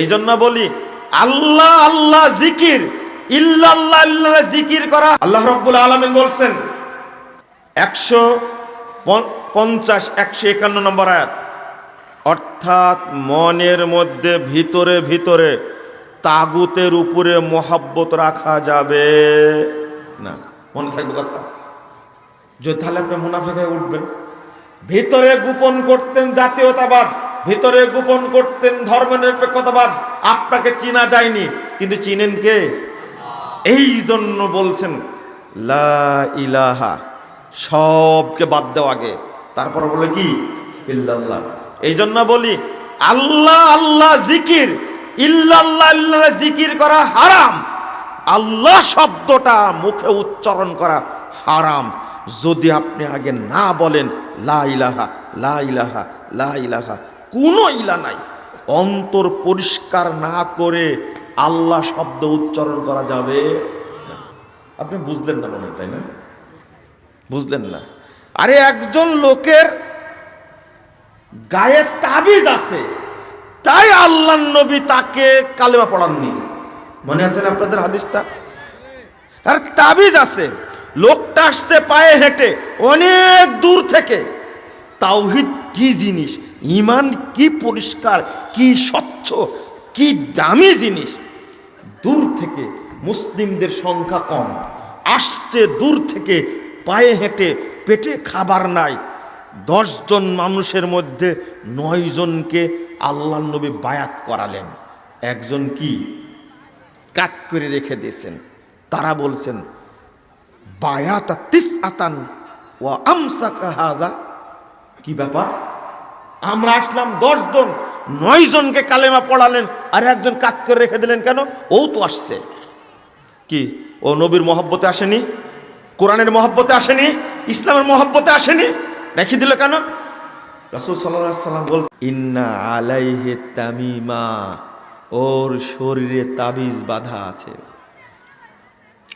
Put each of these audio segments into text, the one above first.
এই জন্য বলি, আল্লাহ আল্লাহ জিকির, ইল্লাল্লাহ ইল্লাল্লাহ জিকির করা। আল্লাহ রব্বুল আলমিন বলছেন, একশো পঞ্চাশ, একশো একান্ন নম্বর আয়াত, অর্থাৎ মনের মধ্যে ভিতরে ভিতরে তাগুতের উপরে মহাব্বত রাখা যাবে। না, মনে থাকবে কথা। যদি তাহলে আপনি মুনাফেক হয়ে উঠবেন। ভিতরে গোপন করতেন জাতীয়তাবাদ। ভিতরে গোপন করতেন ধর্ম ধর্মনিরপেক্ষতাবাদ। আপনাকে চিনা যায়নি। কিন্তু চিনেন কে? এই জন্য বলছেন, লা ইলাহা। সবকে বাদ দেওয়া আগে। তারপর বলে কি? ইল্লাল্লাহ। এই জন্য বলি, আল্লাহ আল্লাহ জিকির, ইল্লাল্লাহ ইল্লাল্লাহ জিকির করা হারাম। আল্লাহ শব্দটা মুখে উচ্চারণ করা হারাম। যদি আপনি আগে না বলেন, লা ইলাহা লা ইলাহা লা ইলাহা কোনো ইলা নাই। অন্তর পরিষ্কার না করে আল্লাহ শব্দ উচ্চারণ করা যাবে আপনি বুঝলেন না মনে তাই না? বুঝলেন না। আরে একজন লোকের গায়ে তাবিজ আছে, তাই আল্লাহ নবী তাকে কালেমা পড়াননি। মনে আছেন আপনাদের হাদিসটা? আর তাবিজ আছে, লোকটা আসছে পায়ে হেঁটে, অনেক দূর থেকে। তাওহিদ কি জিনিস? ইমান কি পরিষ্কার, কি স্বচ্ছ, কি দামি জিনিস? দূর থেকে মুসলিমদের সংখ্যা কম। আসছে দূর থেকে, পায়ে হেঁটে পেটে খাবার নাই। দশজন মানুষের মধ্যে নয় জনকে আল্লাহ নবী বায়াত করালেন। একজন কি? কাট করে রেখে দিয়েছেন। তারা বলছেন, বায়াতা তিস আতান ও আমসাকা হাজা কি ব্যাপার? আমরা আসলাম দশজন নয় জনকে কালেমা পড়ালেন, আর একজন কাজ করে রেখে দিলেন কেন? ও তো আসছে। কি? ও নবীর মহব্বতে আসেনি? কোরআনের মহব্বতে আসেনি? ইসলামের মহব্বতে আসেনি? রেখে দিল কেন? রসুল সাল্লাম বল ইন্না আলাইহে তামিমা, ওর শরীরে তাবিজ বাধা আছে।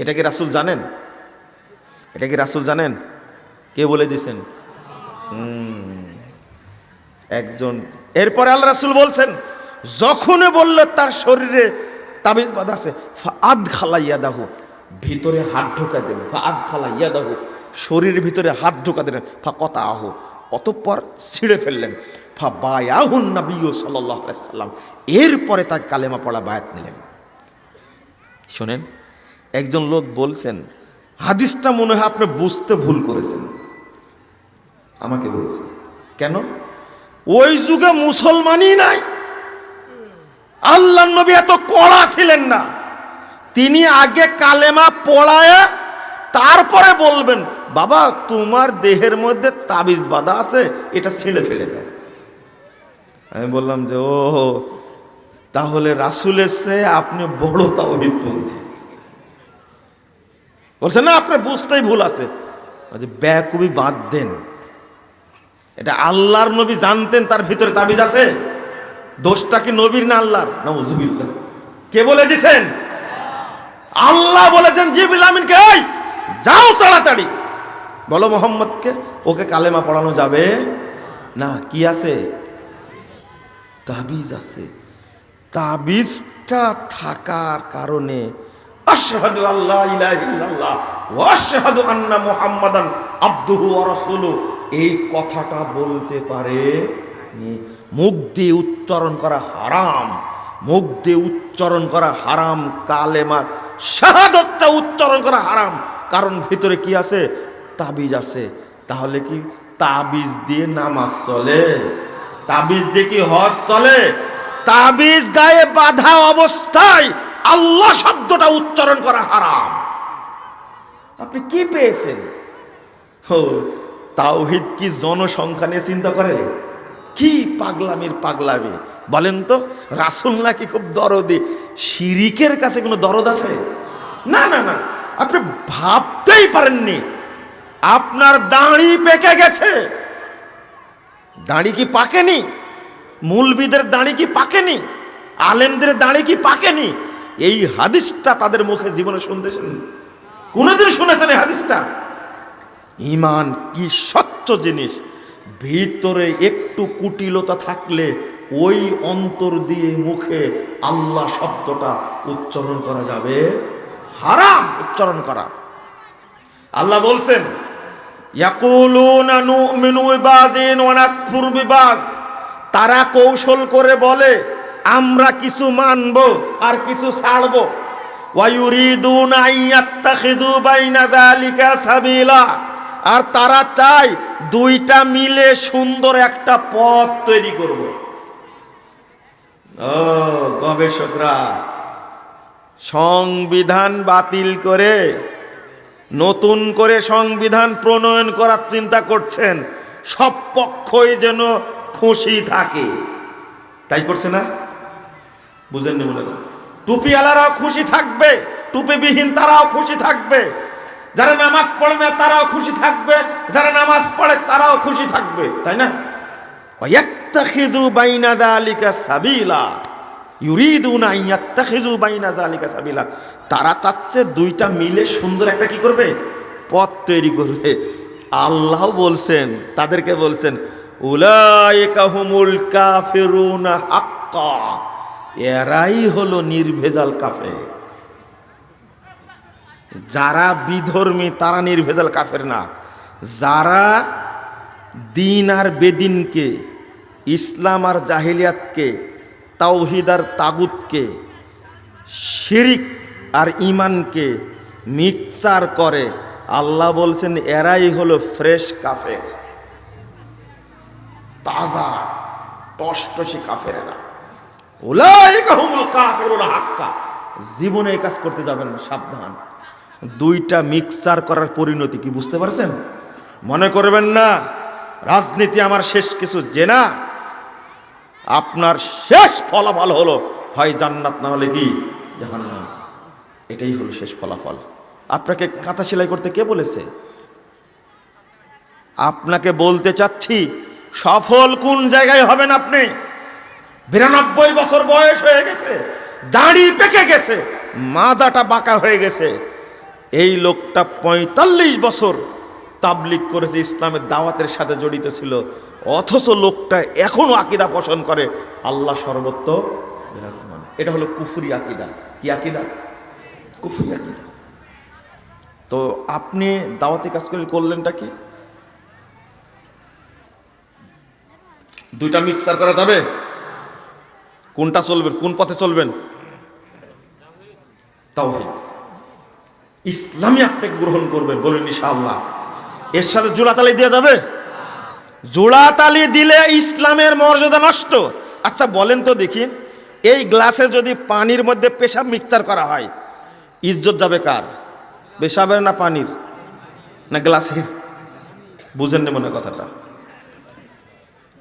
এটা কি রাসুল জানেন? এটা কি রাসুল জানেন? কে বলে দিছেন একজন। এরপরে আল্লাহ রাসুল বলছেন, যখনই বলল তার শরীরে তাবিজ বাঁধা আছে আদ খালাইয়া দাহু ভিতরে হাত ঢোকা দিলেন ফা আদ খালাইয়া দাহু শরীরের ভিতরে হাত ঢোকা দিলেন ফা কতা আহু অতঃপর ছিঁড়ে ফেললেন ফা বায়াহুন নবী সাল্লাম। এরপরে তার কালেমা পড়া বায়াত নিলেন। শোনেন, একজন লোক বলছেন, হাদিসটা মনে হয় আপনি বুঝতে ভুল করেছেন। আমাকে বলছে, কেন? ওই যুগে মুসলমানই নাই। আল্লাহ নবী এত কড়া ছিলেন না। তিনি আগে কালেমা পড়ায় তারপরে বলবেন, বাবা, তোমার দেহের মধ্যে তাবিজ বাধা আছে, এটা ছিঁড়ে ফেলে দেয় আমি বললাম যে, ও, তাহলে রাসুলের সে আপনি বড় তাওহিদপন্থী। বলছে, না, আপনার বুঝতেই ভুল আছে। ব্যাকুবি বাদ দেন। এটা আল্লাহর নবী জানতেন, তার ভিতরে তাবিজ আছে? দোষটা কি নবীর না আল্লাহর? না উজুবিল্লাহ কে বলে দিছেন? আল্লাহ বলেছেন জিবিল আমিনকে, এই, যাও তাড়াতাড়ি। বলো মোহাম্মদকে, ওকে কালেমা পড়ানো যাবে না? কি আছে? তাবিজ আছে। তাবিজটা থাকার কারণে আশহাদু আল্লাহ ইলাহা ইল্লাল্লাহ ওয়া আশহাদু আন্না মুহাম্মাদান আবদুহু ওয়া রাসূলুহু। এই কথাটা বলতে পারে মুখ দিয়ে উচ্চারণ করা হারাম। মুখ দিয়ে উচ্চারণ করা হারাম। কালেমা শাহাদাতটা উচ্চারণ করা হারাম। কারণ ভিতরে কি আছে? তাবিজ আছে। তাহলে কি তাবিজ দিয়ে নামাজ চলে? তাবিজ দিয়ে কি হজ চলে? তাবিজ গায়ে বাধা অবস্থায় আল্লাহ শব্দটা উচ্চারণ করা হারাম। আপনি কি পেয়েছেন? তাওহিদ কি জনসংখ্যা নিয়ে চিন্তা করে? কি পাগলামির পাগলামি? বলেন তো, রাসুল নাকি খুব দরদি? শিরিকের কাছে কোনো দরদ আছে? না না না, আপনি ভাবতেই পারেননি। আপনার দাঁড়ি পেকে গেছে। দাঁড়ি কি পাকেনি? মূলবিদের দাঁড়ি কি পাকেনি? আলেমদের দাঁড়ি কি পাকেনি? এই হাদিসটা তাদের মুখে জীবনে শুনতেছেন? কোনোদিন শুনেছেন এই হাদিসটা? ইমান কি স্বচ্ছ জিনিস। ভিতরে একটু কুটিলতা থাকলে ওই অন্তর দিয়ে মুখে আল্লাহ শব্দটা উচ্চারণ করা যাবে। হারাম উচ্চারণ করা। আল্লাহ বলছেন তারা কৌশল করে বলে আমরা কিছু মানব আর কিছু ছাড়ব। আর তারা চায় দুইটা মিলে সুন্দর একটা পথ তৈরি করব। ও, গবেষকরা, সংবিধান বাতিল করে, নতুন করে সংবিধান প্রণয়ন করার চিন্তা করছেন, সব পক্ষই যেন খুশি থাকে। তাই করছে না? বুঝেননি মনে করেন টুপিওয়ালারাও খুশি থাকবে, টুপিবিহীন তারাও খুশি থাকবে। যারা নামাজ পড়ে না, তারাও খুশি থাকবে। যারা নামাজ পড়ে, তারাও খুশি থাকবে, তাই না? ওয়াত্তাখিদু বাইনা যালিকা সাবিলা। ইউরিদুনা ইয়াত্তাখিজু বাইনা যালিকা সাবিলা। তারা চাচ্ছে দুইটা মিলে সুন্দর একটা কি করবে? পথ তৈরি করবে। আল্লাহ বলছেন, তাদেরকে বলছেন, উলাইকা হুমুল কাফিরুনা হাক্কা। এরাই হলো নির্ভেজাল কাফের। যারা বিধর্মী, তারা নির্ভেজাল কাফের না। যারা দিন আর বেদিনকে, ইসলাম আর জাহিলিয়াতকে, তাওহিদ আর তাগুতকে, শিরিক আর ইমানকে মিক্সার করে, আল্লাহ বলছেন, এরাই হলো ফ্রেশ কাফের। তাজা, টসটসি কাফেরেরা উলাইকা হুমুল কাফিরুনা হাক্কা জীবনে এই কাজ করতে যাবেন না, সাবধান। দুইটা মিক্সার করার পরিণতি কি বুঝতে পারছেন? মনে করবেন না, রাজনীতি আমার শেষ কিছু জেনা। আপনার শেষ ফলাফল হলো, হয় জান্নাত না হলে কি? এটাই হলো শেষ ফলাফল। আপনাকে কাঁথা সেলাই করতে কে বলেছে? আপনাকে বলতে চাচ্ছি, সফল কোন জায়গায় হবেন আপনি? বিরানব্বই বছর বয়স হয়ে গেছে, দাড়ি পেকে গেছে, মাজাটা বাঁকা হয়ে গেছে। এই লোকটা পঁয়তাল্লিশ বছর তাবলিক করেছে, ইসলামের দাওয়াতের সাথে জড়িত ছিল, অথচ লোকটা এখনও আকিদা পোষণ করে, আল্লাহ সর্বত্র বিরাজমান। এটা হলো কুফুরি আকিদা। কি আকিদা? কুফুরি আকিদা। তো আপনি দাওয়াতি কাজ করে করলেনটা কি? দুইটা মিক্সার করা যাবে? কোনটা চলবেন কোন পথে চলবেন? তাওহীদ। ইসলামী আপনি গ্রহণ করবেন, বলেন ইনশাআল্লাহ। এর সাথে জোড়াতালি দেওয়া যাবে? জোড়াতালি দিলে ইসলামের মর্যাদা নষ্ট। আচ্ছা বলেন তো দেখি, এই গ্লাসে যদি পানির মধ্যে পেশাব মিক্সচার করা হয়, ইজ্জত যাবে কার? পেশাবের না পানির? না গ্লাসের? বুঝেননি মনে কথাটা।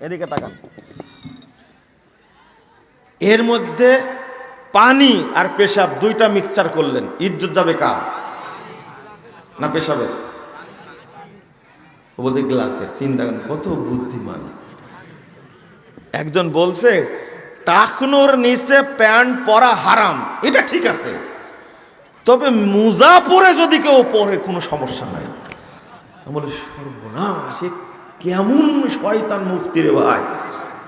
এদিকে তাকান। এর মধ্যে পানি আর পেশাব দুইটা মিক্সচার করলেন। ইজ্জত যাবে কার? না পেশাবের? বলছে গ্লাসের, চিন্তা করেন, কত বুদ্ধিমান। একজন বলছে, টাকনোর নিচে প্যান্ট পরা হারাম। এটা ঠিক আছে। তবে মুজা পরে যদি কেউ পরে, কোনো সমস্যা নাই। বলি, সর্বনাশ কেমন শয়তান মুফতি রে ভাই?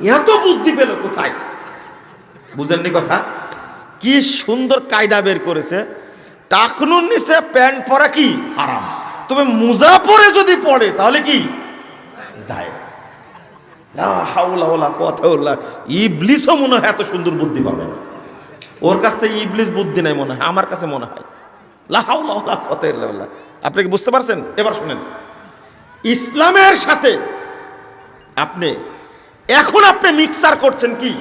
এত বুদ্ধি পেল কোথায়? বুঝেননি কথা? কি সুন্দর কায়দা বের করেছে। টাকনুর নিচে প্যান্ট পরা কি? হারাম। তবে মুজা পরে যদি পড়ে, তাহলে কি? জায়েজ। ইবলিসও মনে হয় এত সুন্দর বুদ্ধি পাবে না। ওর কাছ থেকে ইবলিস বুদ্ধি নাই মনে হয়, আমার কাছে মনে হয়। লা হাওলা ওয়ালা কুওয়াতা ইল্লা বিল্লাহ। আপনি কি বুঝতে পারছেন? এবার শুনেন। ইসলামের সাথে আপনি, এখন আপনি মিক্সার করছেন কি?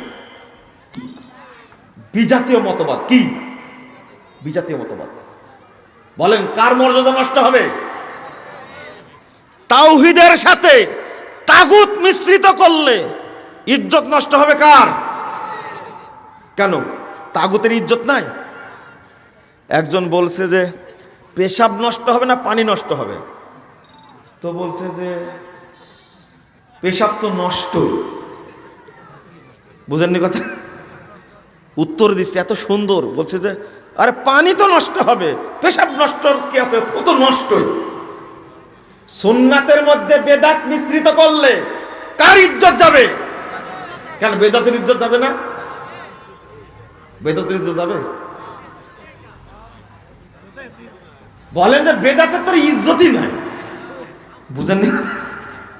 বিজাতীয় মতবাদ কি? বিজাতীয় মতবাদ। বলেন, কার মর্যাদা নষ্ট হবে? তাওহিদের সাথে তাগুত মিশ্রিত করলে ইজ্জত নষ্ট হবে কার? কেন? তাগুতের ইজ্জত নাই? একজন বলছে যে, পেশাব নষ্ট হবে না পানি নষ্ট হবে? তো বলছে যে, পেশাব তো নষ্ট। বুঝেননি কথা? উত্তর দিচ্ছে, এত সুন্দর। বলছে যে, আরে পানি তো নষ্ট হবে, পেশাব নষ্ট কি আছে? ও তো নষ্টই। সুন্নাতের মধ্যে বেদাত মিশ্রিত করলে কার ইজ্জত যাবে? কেন, বেদাতের ইজ্জত যাবে না? বেদাতের ইজ্জত যাবে? বলেন যে বেদাতের তোর ইজ্জতই নাই। বুঝেননি?